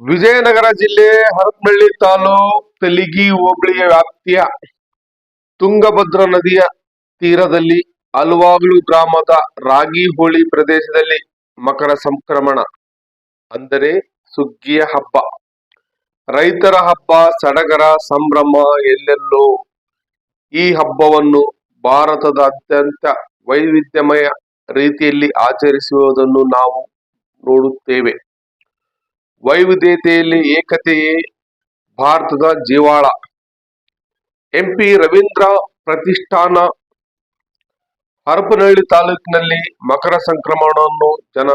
ವಿಜಯನಗರ ಜಿಲ್ಲೆ ಹರಪನಹಳ್ಳಿ ತಾಲೂಕ್ ತಲಿಗಿ ಹೋಬಳಿಯ ವ್ಯಾಪ್ತಿಯ ತುಂಗಭದ್ರ ನದಿಯ ತೀರದಲ್ಲಿ ಅಲ್ವಾಗ್ಲು ಗ್ರಾಮದ ರಾಗಿಹೋಳಿ ಪ್ರದೇಶದಲ್ಲಿ ಮಕರ ಸಂಕ್ರಮಣ, ಅಂದರೆ ಸುಗ್ಗಿಯ ಹಬ್ಬ. ರೈತರ ಹಬ್ಬ, ಸಡಗರ, ಸಂಭ್ರಮ ಎಲ್ಲೆಲ್ಲೋ ಈ ಹಬ್ಬವನ್ನು ಭಾರತದ ಅತ್ಯಂತ ವೈವಿಧ್ಯಮಯ ರೀತಿಯಲ್ಲಿ ಆಚರಿಸುವುದನ್ನು ನಾವು ನೋಡುತ್ತೇವೆ. ವೈವಿಧ್ಯತೆಯಲ್ಲಿ ಏಕತೆಯೇ ಭಾರತದ ಜೀವಾಳ. ಎಂಪಿ ರವೀಂದ್ರ ಪ್ರತಿಷ್ಠಾನ ಹರಪನಹಳ್ಳಿ ತಾಲೂಕಿನಲ್ಲಿ ಮಕರ ಸಂಕ್ರಮಣವನ್ನು ಜನ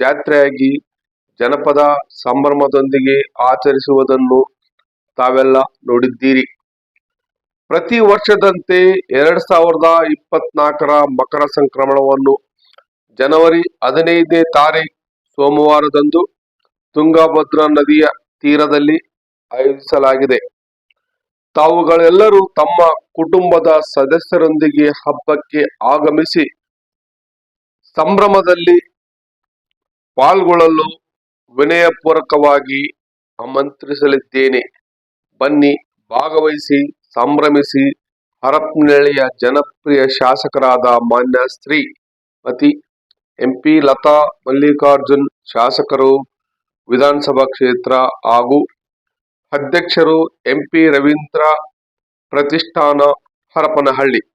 ಜಾತ್ರೆಯಾಗಿ ಜನಪದ ಸಂಭ್ರಮದೊಂದಿಗೆ ಆಚರಿಸುವುದನ್ನು ತಾವೆಲ್ಲ ನೋಡಿದ್ದೀರಿ. ಪ್ರತಿ ವರ್ಷದಂತೆ ಎರಡ್ ಸಾವಿರದ ಇಪ್ಪತ್ನಾಲ್ಕರ ಮಕರ ಸಂಕ್ರಮಣವನ್ನು ಜನವರಿ ಹದಿನೈದನೇ ತಾರೀಖು ಸೋಮವಾರದಂದು ತುಂಗಭದ್ರಾ ನದಿಯ ತೀರದಲ್ಲಿ ಆಯೋಜಿಸಲಾಗಿದೆ. ತಾವುಗಳೆಲ್ಲರೂ ತಮ್ಮ ಕುಟುಂಬದ ಸದಸ್ಯರೊಂದಿಗೆ ಹಬ್ಬಕ್ಕೆ ಆಗಮಿಸಿ ಸಂಭ್ರಮದಲ್ಲಿ ಪಾಲ್ಗೊಳ್ಳಲು ವಿನಯಪೂರ್ವಕವಾಗಿ ಆಮಂತ್ರಿಸಲಿದ್ದೇನೆ. ಬನ್ನಿ, ಭಾಗವಹಿಸಿ, ಸಂಭ್ರಮಿಸಿ ಹರಪ್ನಳ್ಳಿಯ ಜನಪ್ರಿಯ ಶಾಸಕರಾದ ಮಾನ್ಯ ಶ್ರೀ ಮತಿ ಎಂಪಿ ಲತಾ ಮಲ್ಲಿಕಾರ್ಜುನ್, ಶಾಸಕರು ವಿಧಾನಸಭಾ ಕ್ಷೇತ್ರ ಹಾಗೂ ಅಧ್ಯಕ್ಷರು ಎಂಪಿ ರವೀಂದ್ರ ಪ್ರತಿಷ್ಠಾನ ಹರಪನಹಳ್ಳಿ.